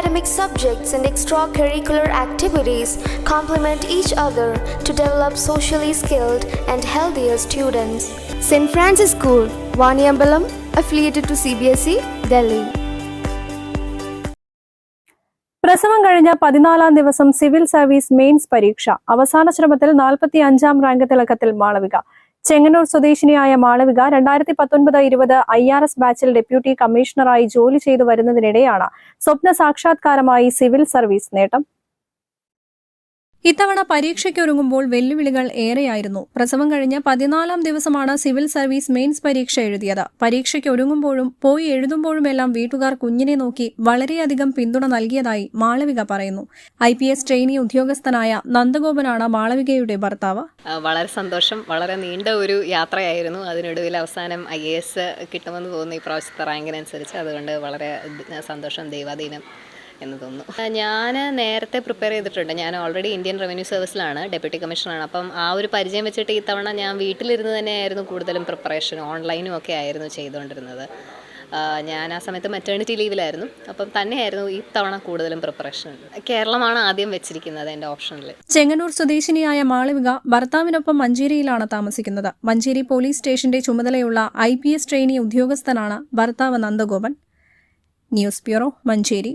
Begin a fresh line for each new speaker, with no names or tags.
academic subjects and extracurricular activities complement each other to develop socially skilled and healthier students. St. Francis School, Vaniambalam, affiliated to CBSE, Delhi.
പ്രസവം കഴിഞ്ഞ പതിനാലാം ദിവസം civil service mains പരീക്ഷ അവസാന ശ്രമത്തിൽ നാൽപ്പത്തി അഞ്ചാം റാങ്ക് തിളക്കത്തിൽ മാളവിക ചെങ്ങന്നൂർ സ്വദേശിനിയായ മാളവിക രണ്ടായിരത്തി പത്തൊൻപത് ഇരുപത് ഐ ആർ എസ് ബാച്ചിൽ ഡെപ്യൂട്ടി കമ്മീഷണറായി ജോലി ചെയ്തു വരുന്നതിനിടെയാണ് സ്വപ്ന സാക്ഷാത്കാരമായി സിവിൽ സർവീസ് നേട്ടം ഇത്തവണ പരീക്ഷയ്ക്കൊരുങ്ങുമ്പോൾ വെല്ലുവിളികൾ ഏറെയായിരുന്നു. പ്രസവം കഴിഞ്ഞ പതിനാലാം ദിവസമാണ് സിവിൽ സർവീസ് മെയിൻസ് പരീക്ഷ എഴുതിയത്. പരീക്ഷയ്ക്കൊരുങ്ങുമ്പോഴും പോയി എഴുതുമ്പോഴുമെല്ലാം വീട്ടുകാർ കുഞ്ഞിനെ നോക്കി വളരെയധികം പിന്തുണ നൽകിയതായി മാളവിക പറയുന്നു. ഐ പി എസ് ട്രെയിനി ഉദ്യോഗസ്ഥനായ നന്ദഗോപനാണ് മാളവികയുടെ ഭർത്താവ്.
വളരെ സന്തോഷം. വളരെ നീണ്ട ഒരു യാത്രയായിരുന്നു. അതിനൊടുവിൽ അവസാനം ഐ എ എസ് കിട്ടുമെന്ന് തോന്നുന്നു ഈ പ്രാവശ്യത്തെ റാങ്കിനനുസരിച്ച്. അതുകൊണ്ട് വളരെ സന്തോഷം. ദൈവാധീനം. എന്ന് തോന്നുന്നു. ഞാൻ നേരത്തെ പ്രിപ്പയർ ചെയ്തിട്ടുണ്ട്. ഞാൻ ഓൾറെഡി ഇന്ത്യൻ റവന്യൂ സർവീസിലാണ് ഡെപ്യൂട്ടി കമ്മീഷണറാണ് അപ്പം ആ ഒരു പരിചയം വെച്ചിട്ട് ഈ തവണ ഞാൻ വീട്ടിലിരുന്ന് തന്നെയായിരുന്നു കൂടുതലും പ്രിപ്പറേഷൻ ഓൺലൈനും ഒക്കെ ആയിരുന്നു ചെയ്തുകൊണ്ടിരുന്നത്. ഞാൻ ആ സമയത്ത് മെറ്റേണിറ്റി ലീവിലായിരുന്നു അപ്പം തന്നെയായിരുന്നു ഈ തവണ കൂടുതലും പ്രിപ്പറേഷൻ കേരളമാണ് ആദ്യം വെച്ചിരിക്കുന്നത് എന്റെ ഓപ്ഷനിൽ
ചെങ്ങന്നൂർ സ്വദേശിനിയായ മാളവിക ഭർത്താവിനൊപ്പം മഞ്ചേരിയിലാണ് താമസിക്കുന്നത്. മഞ്ചേരി പോലീസ് സ്റ്റേഷന്റെ ചുമതലയുള്ള ഐ പി എസ് ട്രെയിനി ഉദ്യോഗസ്ഥനാണ് ഭർത്താവ് നന്ദഗോപൻ. News bureau Manjeri.